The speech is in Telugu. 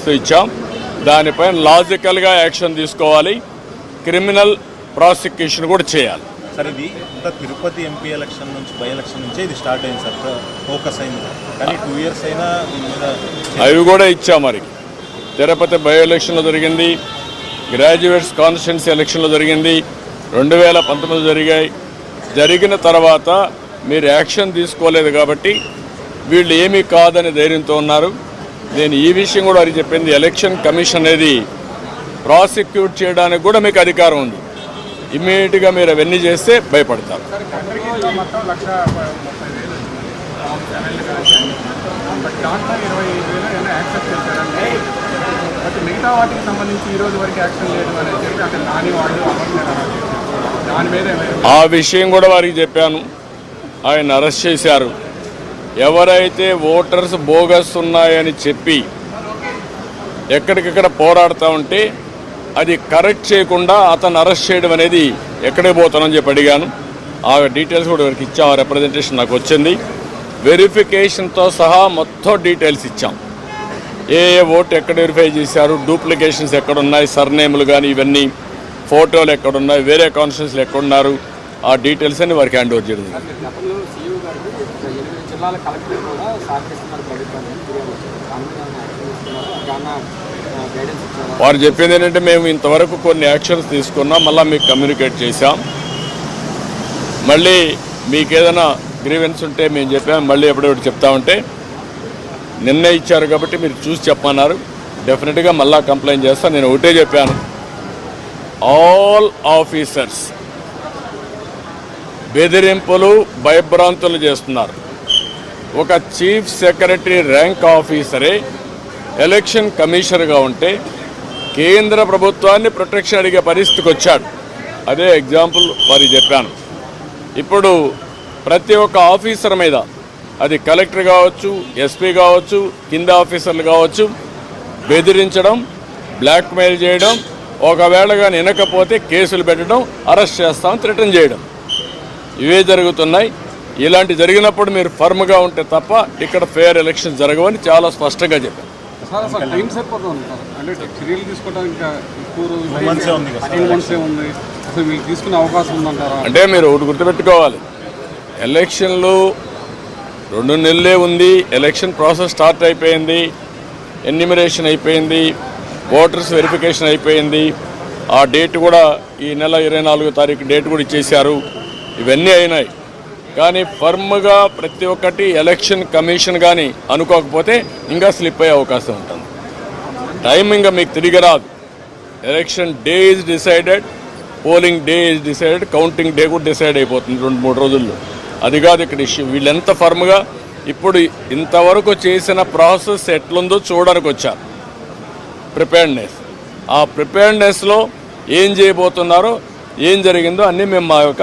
ఇస్తూ ఇచ్చాం. దానిపైన లాజికల్గా యాక్షన్ తీసుకోవాలి. క్రిమినల్ ప్రాసిక్యూషన్ కూడా చేయాలి. సార్ ఇది ఇంత తిరుపతి ఎంపీ ఎలక్షన్ నుంచి బై ఎలక్షన్ నుంచే ఇది స్టార్ట్ అయింది సార్. ఫోకస్ అయింది. కానీ టూ ఇయర్స్ అయినా దీని మీద అవి కూడా ఇచ్చాం మరి. తిరుపతి బై ఎలక్షన్లో జరిగింది. గ్రాడ్యుయేట్స్ కాన్స్టిట్యున్సీ ఎలక్షన్లో జరిగింది. రెండు వేల పంతొమ్మిది జరిగాయి. జరిగిన తర్వాత మీరు యాక్షన్ తీసుకోలేదు కాబట్టి వీళ్ళు ఏమీ కాదని ధైర్యంతో ఉన్నారు. నేను ఈ విషయం కూడా వారికి చెప్పింది. ఎలక్షన్ కమిషన్ అనేది ప్రాసిక్యూట్ చేయడానికి కూడా మీకు అధికారం ఉంది. ఇమ్మీడియట్గా మీరు అవన్నీ చేస్తే భయపడతారు. మిగతా వాటికి సంబంధించి ఈ రోజు వరకు యాక్షన్ లేదు అని చెప్పి అక్కడ నాని వాళ్ళు దాని మీద ఆ విషయం కూడా వారికి చెప్పాను. ఆయన అరెస్ట్ చేశారు. ఎవరైతే ఓటర్స్ బోగస్ ఉన్నాయని చెప్పి ఎక్కడికక్కడ పోరాడుతూ ఉంటే అది కరెక్ట్ చేయకుండా అతను అరెస్ట్ చేయడం అనేది ఎక్కడే పోతానని చెప్పి అడిగాను. ఆ డీటెయిల్స్ కూడా వారికి ఇచ్చాం ఆ రిప్రజెంటేషన్ నాకు వచ్చింది. వెరిఫికేషన్తో సహా మొత్తం డీటెయిల్స్ ఇచ్చాం. ఏ ఏ ఓటు ఎక్కడ వెరిఫై చేశారు డూప్లికేషన్స్ ఎక్కడున్నాయి సర్నేములు కానీ ఇవన్నీ ఫోటోలు ఎక్కడున్నాయి వేరే కాన్స్టిట్యూన్సీలు ఎక్కడున్నారు ఆ డీటెయిల్స్ అని వారికి హ్యాండ్ ఓవర్ జరిగింది. గారికి ఎనిమిది జిల్లాల కలెక్టర్ కూడా సహకరిస్తున్నారు ప్రభుత్వాన్ని. వారు చెప్పింది ఏంటంటే మేము ఇంతవరకు కొన్ని యాక్షన్స్ తీసుకున్నాం మళ్ళీ మీకు కమ్యూనికేట్ చేశాం. మళ్ళీ మీకు ఏదైనా గ్రీవెన్స్ ఉంటే మేము చెప్పాం మళ్ళీ ఎప్పుడెప్పుడు చెప్తామంటే నిన్న ఇచ్చారు కాబట్టి మీరు చూసి చెప్పన్నారు. డెఫినెట్గా మళ్ళీ కంప్లైంట్ చేస్తాను నేను ఒకటే చెప్పాను. ఆల్ ఆఫీసర్స్ బెదిరింపులు భయభ్రాంతులు చేస్తున్నారు. ఒక చీఫ్ సెక్రటరీ ర్యాంక్ ఆఫీసరే ఎలక్షన్ కమిషనర్గా ఉంటే కేంద్ర ప్రభుత్వాన్ని ప్రొటెక్షన్ అడిగే పరిస్థితికి వచ్చాడు. అదే ఎగ్జాంపుల్ వారి చెప్పాను. ఇప్పుడు ప్రతి ఒక్క ఆఫీసర్ మీద అది కలెక్టర్ కావచ్చు ఎస్పీ కావచ్చు కింద ఆఫీసర్లు కావచ్చు బెదిరించడం బ్లాక్మెయిల్ చేయడం ఒకవేళ కానీ వినకపోతే కేసులు పెట్టడం అరెస్ట్ చేస్తాం థ్రిటన్ చేయడం. ఇవే జరుగుతున్నాయి. ఇలాంటి జరిగినప్పుడు మీరు ఫర్మ్గా ఉంటే తప్ప ఇక్కడ ఫేర్ ఎలక్షన్ జరగవని చాలా స్పష్టంగా చెప్పారు. అంటే మీరు ఒకటి గుర్తుపెట్టుకోవాలి. ఎలక్షన్లు రెండు నెలలే ఉంది. ఎలక్షన్ ప్రాసెస్ స్టార్ట్ అయిపోయింది. ఎన్నిమిరేషన్ అయిపోయింది. ఓటర్స్ వెరిఫికేషన్ అయిపోయింది. ఆ డేట్ కూడా ఈ నెల ఇరవై నాలుగో తారీఖు డేట్ కూడా ఇచ్చేశారు. ఇవన్నీ అయినాయి. కానీ ఫర్మ్గా ప్రతి ఒక్కటి ఎలక్షన్ కమిషన్ కానీ అనుకోకపోతే ఇంకా స్లిప్ అయ్యే అవకాశం ఉంటుంది. టైమింగ్ మీకు తిరిగి రాదు. Election day is decided polling day is decided counting day కూడా డిసైడ్ అయిపోతుంది రెండు మూడు రోజుల్లో. అది కాదు ఇక్కడ ఇష్యూ. వీళ్ళెంత ఫర్మ్గా ఇప్పుడు ఇంతవరకు చేసిన ప్రాసెస్ ఎట్లుందో చూడడానికి వచ్చారు. ప్రిపేర్డ్నెస్. ఆ ప్రిపేర్నెస్లో ఏం చేయబోతున్నారో ఏం జరిగిందో అన్నీ మేము మా యొక్క